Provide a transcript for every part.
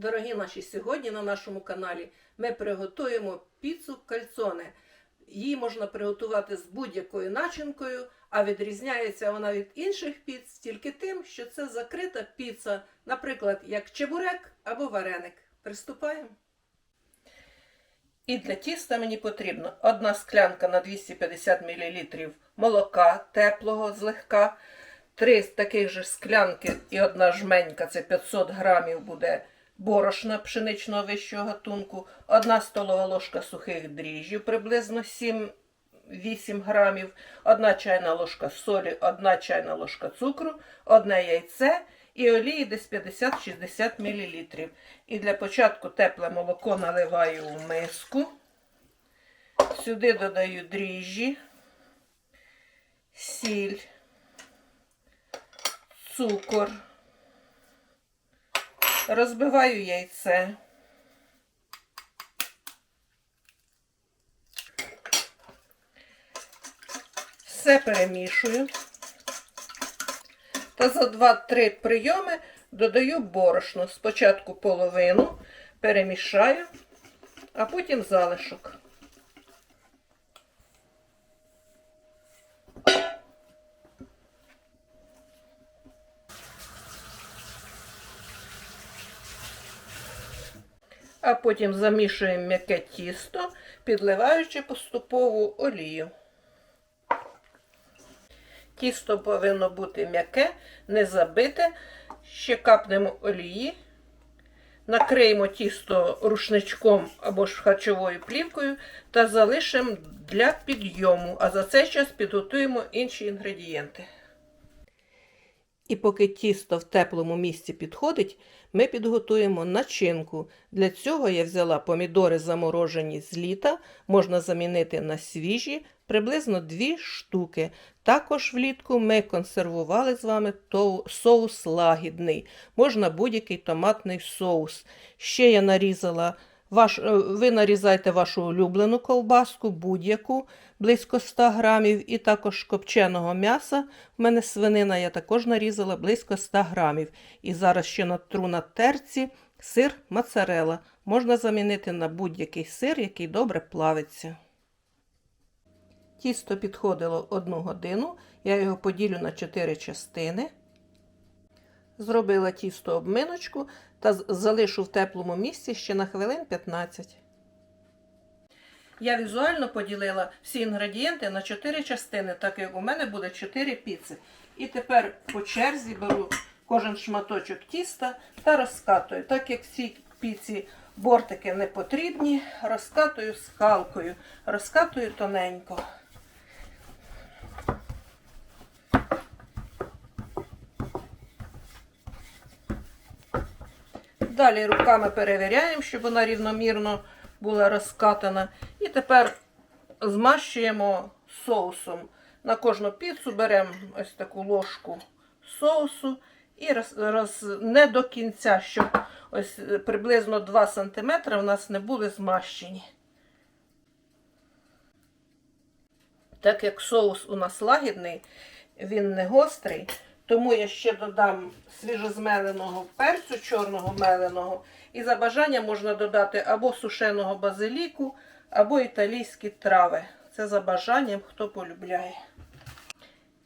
Дорогі наші, сьогодні на нашому каналі ми приготуємо піцу кальцоне. Її можна приготувати з будь-якою начинкою, а відрізняється вона від інших піц тільки тим, що це закрита піца, наприклад, як чебурек або вареник. Приступаємо. І для тіста мені потрібно одна склянка на 250 мл молока теплого злегка, три таких же склянки і одна жменька, це 500 грамів буде борошна пшеничного вищого гатунку, одна столова ложка сухих дріжджів, приблизно 7-8 грамів, одна чайна ложка солі, одна чайна ложка цукру, одне яйце і олії десь 50-60 мл. І для початку тепле молоко наливаю в миску. Сюди додаю дріжджі, сіль, цукор, розбиваю яйце. Все перемішую. Та за 2-3 прийоми додаю борошно. Спочатку половину перемішаю, а потім залишок. А потім замішуємо м'яке тісто, підливаючи поступову олію. Тісто повинно бути м'яке, не забите. Ще капнемо олії, накриємо тісто рушничком або ж харчовою плівкою та залишимо для підйому, а за цей час підготуємо інші інгредієнти. І поки тісто в теплому місці підходить, ми підготуємо начинку. Для цього я взяла помідори заморожені з літа, можна замінити на свіжі, приблизно 2 штуки. Також влітку ми консервували з вами соус лагідний, можна будь-який томатний соус. Ще я нарізала ваш, е, ви нарізайте вашу улюблену ковбаску, будь-яку, близько 100 грамів, і також копченого м'яса. У мене свинина я також нарізала близько 100 грамів. І зараз ще натру на терці сир моцарелла. Можна замінити на будь-який сир, який добре плавиться. Тісто підходило 1 годину, я його поділю на 4 частини. Зробила тісто обминочку та залишу в теплому місці ще на хвилин 15. Я візуально поділила всі інгредієнти на 4 частини, так як у мене буде 4 піци. І тепер по черзі беру кожен шматочок тіста та розкатую. Так як всі піці бортики не потрібні, розкатую скалкою, розкатую тоненько. Далі руками перевіряємо, щоб вона рівномірно була розкатана. І тепер змащуємо соусом. На кожну піцу беремо ось таку ложку соусу і роз, роз, не до кінця, щоб ось приблизно 2 см у нас не були змащені. Так як соус у нас лагідний, він не гострий, тому я ще додам свіжозмеленого перцю, чорного меленого. І за бажанням можна додати або сушеного базиліку, або італійські трави. Це за бажанням, хто полюбляє.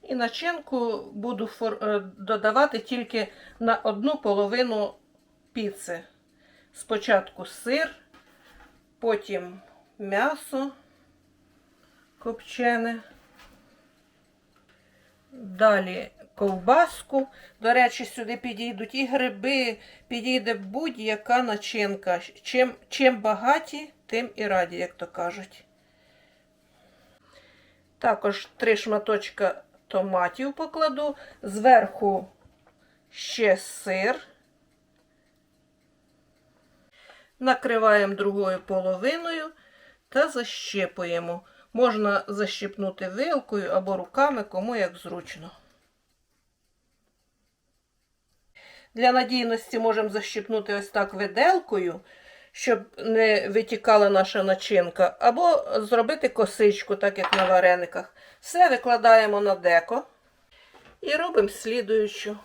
І начинку буду фор... додавати тільки на одну половину піци. Спочатку сир, потім м'ясо копчене. Далі ковбаску. До речі, сюди підійдуть і гриби, підійде будь-яка начинка. Чим, чим багаті, тим і раді, як то кажуть. Також три шматочка томатів покладу, зверху ще сир. Накриваємо другою половиною та защепуємо. Можна защипнути вилкою або руками, кому як зручно. Для надійності можемо защипнути ось так виделкою, щоб не витікала наша начинка, або зробити косичку, так як на варениках. Все викладаємо на деко і робимо слідуючу.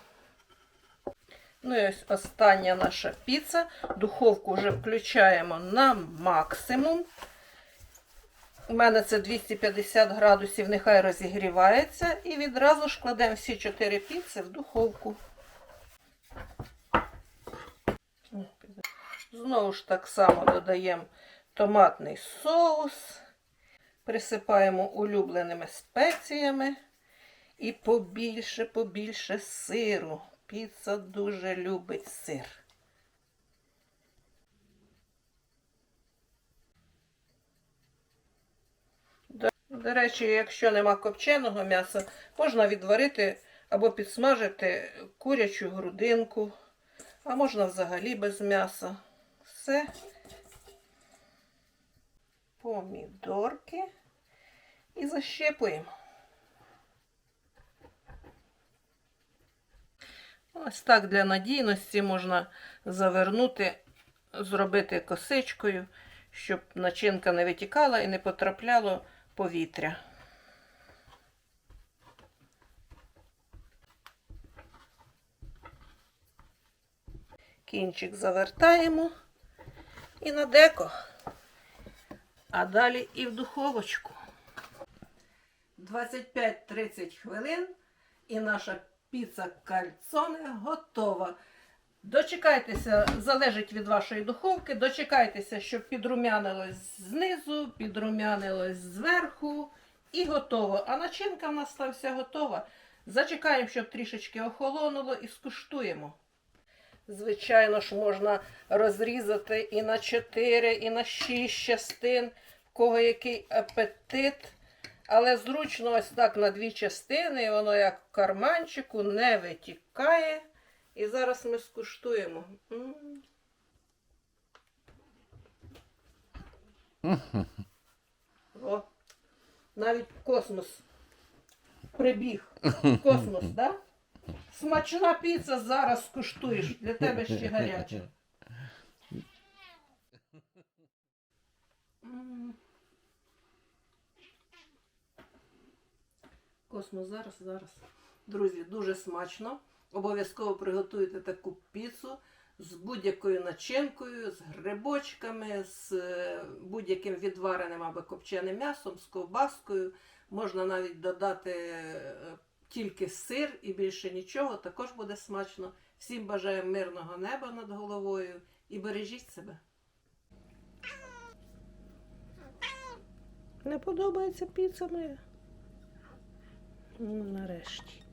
Ну і ось остання наша піца. Духовку вже включаємо на максимум. У мене це 250 градусів, нехай розігрівається. І відразу ж кладемо всі 4 піци в духовку. Знову ж так само додаємо томатний соус, присипаємо улюбленими спеціями і побільше, побільше сиру. Піца дуже любить сир. До, речі, якщо нема копченого м'яса, можна відварити або підсмажити курячу грудинку, а можна взагалі без м'яса. Все. Помідорки і защепуємо. Ось так для надійності можна завернути, зробити косичкою, щоб начинка не витікала і не потрапляло повітря. Кінчик завертаємо і на деко, а далі і в духовочку. 25-30 хвилин і наша піца кальцоне готова. Дочекайтеся, залежить від вашої духовки, дочекайтеся, щоб підрумянилось знизу, підрумянилось зверху і готово. А начинка в нас там вся готова. Зачекаємо, щоб трішечки охолонуло і скуштуємо. Звичайно ж, можна розрізати і на 4, і на 6 частин, в кого який апетит. Але зручно ось так на дві частини, і воно як в карманчику не витікає. І зараз ми скуштуємо. О, навіть космос прибіг. Космос, так? Да? Смачна піца зараз скуштуєш. Для тебе ще гаряча. М. Космос зараз, зараз. Друзі, дуже смачно. Обов'язково приготуйте таку піцу з будь-якою начинкою, з грибочками, з е, будь-яким відвареним або копченим м'ясом, з ковбаскою. Можна навіть додати е, тільки сир і більше нічого, також буде смачно. Всім бажаю мирного неба над головою і бережіть себе. Не подобається піца моя? Ну, нарешті.